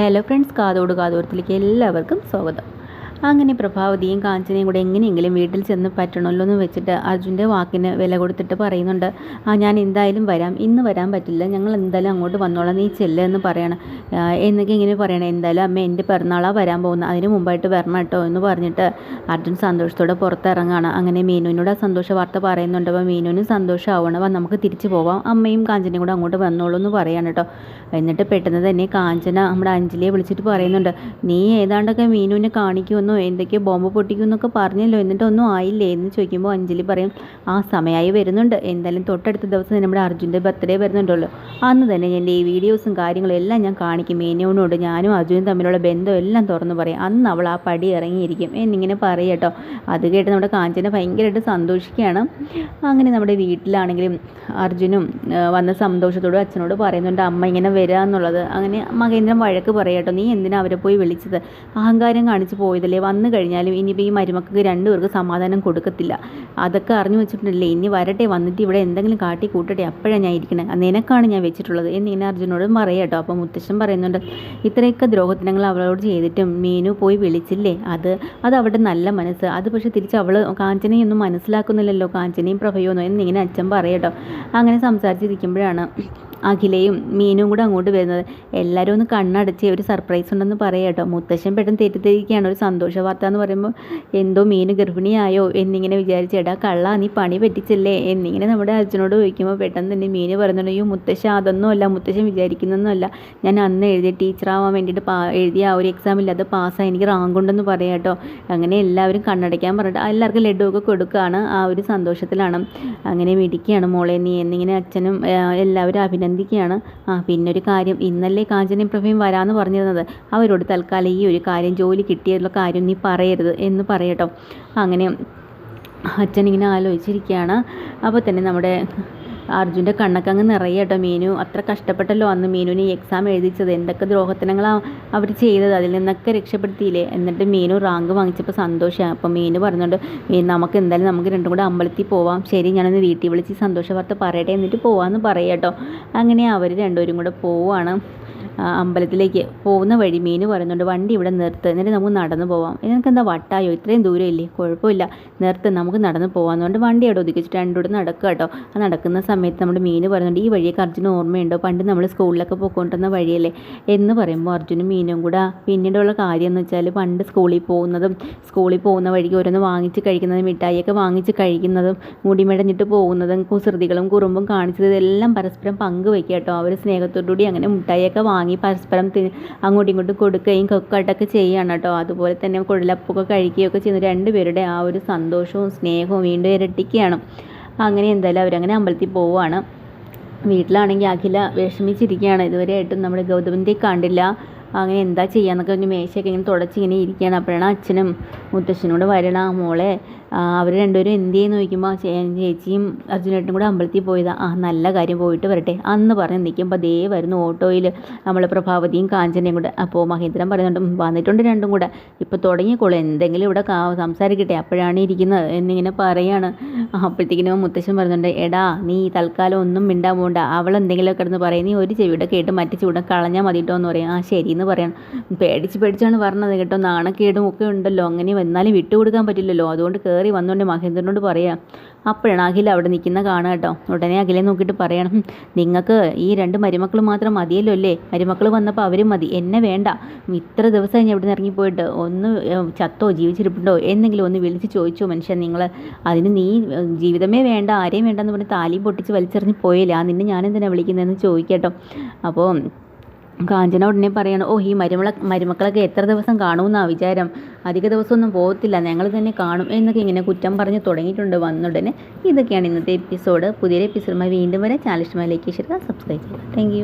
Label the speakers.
Speaker 1: Hello friends കാതോട് കാതോരത്തിലേക്ക് എല്ലാവർക്കും സ്വാഗതം. അങ്ങനെ പ്രഭാവതിയും കാഞ്ചനയും കൂടെ എങ്ങനെയെങ്കിലും വീട്ടിൽ ചെന്ന് പറ്റണമല്ലോ എന്ന് വെച്ചിട്ട് അർജുന്റെ വാക്കിന് വില കൊടുത്തിട്ട് പറയുന്നുണ്ട്. ആ ഞാൻ എന്തായാലും വരാം. ഇന്ന് വരാൻ പറ്റില്ല. ഞങ്ങൾ എന്തായാലും അങ്ങോട്ട് വന്നോളാം. നീ ചെല്ലുക എന്ന് പറയണം. എന്നൊക്കെ ഇങ്ങനെ പറയണം. എന്തായാലും അമ്മ എന്റെ പിറന്നാളാണ് വരാൻ പോകുന്നത്. അതിന് മുമ്പായിട്ട് വരണം കേട്ടോ എന്ന് പറഞ്ഞിട്ട് അർജുൻ സന്തോഷത്തോടെ പുറത്തിറങ്ങാണ്. അങ്ങനെ മീനുവിനോട് ആ സന്തോഷ വാർത്ത പറയുന്നുണ്ട്. അപ്പോൾ മീനുവിനും സന്തോഷമാവണം. നമുക്ക് തിരിച്ചു പോവാം. അമ്മയും കാഞ്ചനയും കൂടെ അങ്ങോട്ട് വന്നോളൂ എന്ന് പറയാണ് കേട്ടോ. എന്നിട്ട് പെട്ടെന്ന് തന്നെ കാഞ്ചന നമ്മുടെ അഞ്ജലിയെ വിളിച്ചിട്ട് പറയുന്നുണ്ട്. നീ ഏതാണ്ടൊക്കെ മീനുവിനെ കാണിക്കുമെന്ന് എന്നോ എന്തൊക്കെയോ ബോംബ് പൊട്ടിക്കുമെന്നൊക്കെ പറഞ്ഞല്ലോ എന്നിട്ടൊന്നും ആയില്ലേ? എന്ന് ചോദിക്കുമ്പോൾ അഞ്ജലി പറയും ആ സമയമായി വരുന്നുണ്ട്. എന്തായാലും തൊട്ടടുത്ത ദിവസം നമ്മുടെ അർജുന്റെ ബർത്ത്ഡേ വരുന്നുണ്ടല്ലോ. അന്ന് തന്നെ എന്റെ ഈ വീഡിയോസും കാര്യങ്ങളും എല്ലാം ഞാൻ കാണിക്കും. മേനോനോട് ഞാനും അർജുനും തമ്മിലുള്ള ബന്ധം എല്ലാം തുറന്നു പറയും. അന്ന് അവൾ ആ പടി ഇറങ്ങിയിരിക്കും. എന്നിങ്ങനെ പറയട്ടോ അത് കേട്ട് നമ്മുടെ കാഞ്ചന ഭയങ്കരമായിട്ട് സന്തോഷിക്കുകയാണ്. അങ്ങനെ നമ്മുടെ വീട്ടിലാണെങ്കിലും അർജുനും വന്ന സന്തോഷത്തോട് അച്ഛനോട് പറയുന്നുണ്ട് അമ്മ ഇങ്ങനെ വരിക അങ്ങനെ മഹേന്ദ്രൻ വഴക്ക് പറയട്ടോ നീ എന്തിനാ അവരെ പോയി വിളിച്ചത്? അഹങ്കാരം കാണിച്ച് പോയതല്ലേ വന്നു കഴിഞ്ഞാലും ഇനിയിപ്പോൾ ഈ മരുമക്കൾക്ക് രണ്ടുപേർക്ക് സമാധാനം കൊടുക്കത്തില്ല. അതൊക്കെ അറിഞ്ഞു വെച്ചിട്ടുണ്ടല്ലേ? ഇനി വരട്ടെ വന്നിട്ട് ഇവിടെ എന്തെങ്കിലും കാട്ടി കൂട്ടട്ടെ? അപ്പോഴാണ് ഞാൻ ഇരിക്കണേ. നിനക്കാണ് ഞാൻ വെച്ചിട്ടുള്ളത് എന്നിങ്ങനെ അർജുനോടും പറയാം കേട്ടോ. അപ്പോൾ മുത്തശ്ശൻ പറയുന്നുണ്ട് ഇത്രയൊക്കെ ദ്രോഹത്തിനങ്ങൾ അവളോട് ചെയ്തിട്ടും മീനു പോയി വിളിച്ചില്ലേ? അത് അത് അവളുടെ നല്ല മനസ്സ്. അത് പക്ഷേ തിരിച്ച് അവൾ കാഞ്ചനയൊന്നും മനസ്സിലാക്കുന്നില്ലല്ലോ. കാഞ്ചനയും പ്രഭയൊന്നും എന്നിങ്ങനെ അച്ഛൻ പറയട്ടോ അങ്ങനെ സംസാരിച്ചിരിക്കുമ്പോഴാണ് അഖിലയും മീനും കൂടെ അങ്ങോട്ട് വരുന്നത്. എല്ലാവരും ഒന്ന് കണ്ണടച്ച് ഒരു സർപ്രൈസ് ഉണ്ടെന്ന് പറയാം കേട്ടോ. മുത്തശ്ശൻ പെട്ടെന്ന് തെറ്റിദ്ധരിക്കുകയാണ്. ഒരു സന്തോഷ വാർത്ത എന്ന് പറയുമ്പോൾ എന്തോ മീൻ ഗർഭിണിയായോ എന്നിങ്ങനെ വിചാരിച്ചേടാ കള്ള നീ പണി പറ്റിച്ചല്ലേ? എന്നിങ്ങനെ നമ്മുടെ അച്ഛനോട് ചോദിക്കുമ്പോൾ പെട്ടെന്ന് തന്നെ മീന് പറയുന്നുണ്ട് അയ്യോ മുത്തശ്ശ അതൊന്നുമല്ല മുത്തശ്ശൻ വിചാരിക്കുന്നൊന്നുമല്ല ഞാൻ അന്ന് എഴുതിയ ടീച്ചറാവാൻ വേണ്ടിയിട്ട് പാ എഴുതിയ ആ ഒരു എക്സാമിൽ അത് പാസ്സായി എനിക്ക് റാങ്ക് ഉണ്ടെന്ന് പറയാം കേട്ടോ. അങ്ങനെ എല്ലാവരും കണ്ണടയ്ക്കാൻ പറഞ്ഞിട്ട് എല്ലാവർക്കും ലഡു ഒക്കെ കൊടുക്കുകയാണ് ആ ഒരു സന്തോഷത്തിലാണ്. അങ്ങനെ മിടിക്കുകയാണ് മോളെ നീ എന്നിങ്ങനെ അച്ഛനും എല്ലാവരും അഭിനന്ദ അഭിനന്ദിക്കുകയാണ്. ആ പിന്നൊരു കാര്യം ഇന്നല്ലേ കാഞ്ചനയും പ്രഭയും വരാമെന്ന് പറഞ്ഞിരുന്നത്. അവരോട് തൽക്കാലം ഈ ഒരു കാര്യം ജോലി കിട്ടിയുള്ള കാര്യം നീ പറയരുത് എന്ന് പറയട്ടോ. അങ്ങനെ അച്ഛൻ ഇങ്ങനെ ആലോചിച്ചിരിക്കുകയാണ്. അപ്പോൾ തന്നെ നമ്മുടെ അർജുന്റെ കണ്ണൊക്കെ അങ്ങ് നിറയട്ടോ മീനു. അത്ര കഷ്ടപ്പെട്ടല്ലോ അന്ന് മീനുവിന് എക്സാം എഴുതിച്ചത്. എന്തൊക്കെ ദ്രോഹത്തിനങ്ങളാണ് അവർ ചെയ്തത്. അതിൽ നിന്നൊക്കെ രക്ഷപ്പെടുത്തിയില്ലേ? എന്നിട്ട് മീനു റാങ്ക് വാങ്ങിച്ചപ്പോൾ സന്തോഷമാണ്. അപ്പോൾ മീനു പറഞ്ഞുകൊണ്ട് മീൻ നമുക്ക് എന്തായാലും നമുക്ക് രണ്ടും കൂടെ അമ്പലത്തിൽ പോവാം. ശരി ഞാനൊന്ന് വീട്ടിൽ വിളിച്ച് സന്തോഷ വാർത്ത പറയട്ടെ എന്നിട്ട് പോവാമെന്ന് പറയാട്ടോ. അങ്ങനെ അവർ രണ്ടുപേരും കൂടെ പോവാണ്. അമ്പലത്തിലേക്ക് പോകുന്ന വഴി മീന് പറയുന്നുണ്ട് വണ്ടി ഇവിടെ നിർത്ത് എന്നിട്ട് നമുക്ക് നടന്നു പോവാം. നിനക്ക് എന്താ വട്ടായോ? ഇത്രയും ദൂരം ഇല്ലേ കുഴപ്പമില്ല. നിർത്ത് നമുക്ക് നടന്നു പോകാമെന്നുകൊണ്ട് വണ്ടി അവിടെ ഒതുക്കിച്ചിട്ട് രണ്ടുകൂടെ നടക്കുക കേട്ടോ. ആ നടക്കുന്ന സമയത്ത് നമ്മുടെ മീന് പറയുന്നുണ്ട് ഈ വഴിയൊക്കെ അർജുന ഓർമ്മയുണ്ടോ? പണ്ട് നമ്മൾ സ്കൂളിലൊക്കെ പോയിക്കൊണ്ടിരുന്ന വഴിയല്ലേ? എന്ന് പറയുമ്പോൾ അർജുനും മീനും കൂടെ പിന്നീടുള്ള കാര്യം എന്ന് വെച്ചാൽ പണ്ട് സ്കൂളിൽ പോകുന്നതും സ്കൂളിൽ പോകുന്ന വഴിക്ക് ഓരോന്ന് വാങ്ങിച്ച് കഴിക്കുന്നതും മിഠായിയൊക്കെ വാങ്ങിച്ച് കഴിക്കുന്നതും മുടിമെടഞ്ഞിട്ട് പോകുന്നതും കുസൃതികളും കുറുമ്പും കാണിച്ചത് ഇതെല്ലാം പരസ്പരം പങ്കുവെക്കുക കേട്ടോ. അവർ സ്നേഹത്തോടുകൂടി അങ്ങനെ മിഠായിയൊക്കെ വാങ്ങി വാങ്ങി പരസ്പരം അങ്ങോട്ടും ഇങ്ങോട്ടും കൊടുക്കുകയും കൊക്കാട്ടൊക്കെ ചെയ്യുകയാണ് കേട്ടോ. അതുപോലെ തന്നെ കുഴലപ്പൊക്കെ കഴിക്കുകയൊക്കെ ചെയ്യുന്ന രണ്ടുപേരുടെ ആ ഒരു സന്തോഷവും സ്നേഹവും വീണ്ടും ഇരട്ടിക്കുകയാണ്. അങ്ങനെ എന്തായാലും അവരങ്ങനെ അമ്പലത്തിൽ പോവുകയാണ്. വീട്ടിലാണെങ്കിൽ അഖില വിഷമിച്ചിരിക്കുകയാണ്. ഇതുവരെയായിട്ടും നമ്മുടെ ഗൗതമിന്റെ കണ്ടില്ല. അങ്ങനെ എന്താ ചെയ്യാന്നൊക്കെ ഒരു മേശയൊക്കെ ഇങ്ങനെ തുടച്ചിങ്ങനെ ഇരിക്കുകയാണ്. അപ്പോഴാണ് അച്ഛനും മുത്തശ്ശനോട് വരണ. മോളെ അവർ രണ്ടുപേരും എന്ത് ചെയ്യുന്നു ചോദിക്കുമ്പോൾ ചേച്ചിയും അർജുനേട്ടനും കൂടെ അമ്പലത്തിൽ പോയതാണ് ആ നല്ല കാര്യം പോയിട്ട് വരട്ടെ. അന്ന് പറഞ്ഞ് നിൽക്കുമ്പോൾ ദേ വരുന്നു ഓട്ടോയിൽ നമ്മൾ പ്രഭാവതിയും കാഞ്ചനയും കൂടെ. അപ്പോൾ മഹേന്ദ്രൻ പറയുന്നുണ്ട് വന്നിട്ടുണ്ട് രണ്ടും കൂടെ. ഇപ്പോൾ തുടങ്ങിക്കോളൂ. എന്തെങ്കിലും ഇവിടെ സംസാരിക്കട്ടെ. അപ്പോഴാണ് ഇരിക്കുന്നത്. എന്നിങ്ങനെ പറയാണ്. അപ്പോഴത്തേക്കിനും മുത്തശ്ശൻ പറയുന്നുണ്ട് എടാ നീ തൽക്കാലം ഒന്നും മിണ്ടാൻ പോകണ്ട അവൾ എന്തെങ്കിലും കിടന്ന് പറയും നീ ഒരു ചെവിയുടെ കേട്ട് മറ്റു ചൂടെ കളഞ്ഞാൽ മതിട്ടോ എന്ന് പറയും. ആ ശരി എന്ന് പറയണം പേടിച്ച് പേടിച്ചാണ് പറഞ്ഞത് കേട്ടോ. നാണക്കേടും ഒക്കെ ഉണ്ടല്ലോ. അങ്ങനെ വന്നാലും വിട്ടുകൊടുക്കാൻ പറ്റില്ലല്ലോ. അതുകൊണ്ട് കയറി വന്നുകൊണ്ട് മഹേന്ദ്രനോട് പറയാം അപ്പോഴാണ് അഖില അവിടെ നിൽക്കുന്ന കാണുക കേട്ടോ. ഉടനെ അഖിലെ നോക്കിയിട്ട് പറയണം നിങ്ങൾക്ക് ഈ രണ്ട് മരുമക്കൾ മാത്രം മതിയല്ലോ അല്ലേ? മരുമക്കൾ വന്നപ്പോൾ അവരും മതി. എന്നെ വേണ്ട. ഇത്ര ദിവസം ഞാൻ ഇവിടെ നിന്ന് ഇറങ്ങിപ്പോയിട്ട് ഒന്ന് ചത്തോ ജീവിച്ചിരിപ്പുണ്ടോ? എന്നെങ്കിലും ഒന്ന് വിളിച്ച് ചോദിച്ചോ മനുഷ്യൻ നിങ്ങൾ അതിന് നീ ജീവിതമേ വേണ്ട ആരെയും വേണ്ടെന്ന് പറഞ്ഞ് താലിയും പൊട്ടിച്ച് വലിച്ചെറിഞ്ഞ് പോയില്ല നിന്നെ ഞാൻ എന്തിനാണ് വിളിക്കുന്നതെന്ന് ചോദിക്കട്ടോ അപ്പോൾ കാഞ്ചന ഉടനെ പറയാണ് ഓ ഈ മരുമള മരുമക്കളൊക്കെ എത്ര ദിവസം കാണുമെന്നാണ് വിചാരം. അധിക ദിവസമൊന്നും പോകത്തില്ല. ഞങ്ങൾ തന്നെ കാണും എന്നൊക്കെ ഇങ്ങനെ കുറ്റം പറഞ്ഞ് തുടങ്ങിയിട്ടുണ്ട് വന്നുടനെ ഇതൊക്കെയാണ് ഇന്നത്തെ എപ്പിസോഡ് പുതിയൊരു എപ്പിസോഡുമായി വീണ്ടും വരെ. ചാനൽ ഇഷ്ടമായി ലൈക്ക് സബ്സ്ക്രൈബ് ചെയ്യുക. താങ്ക്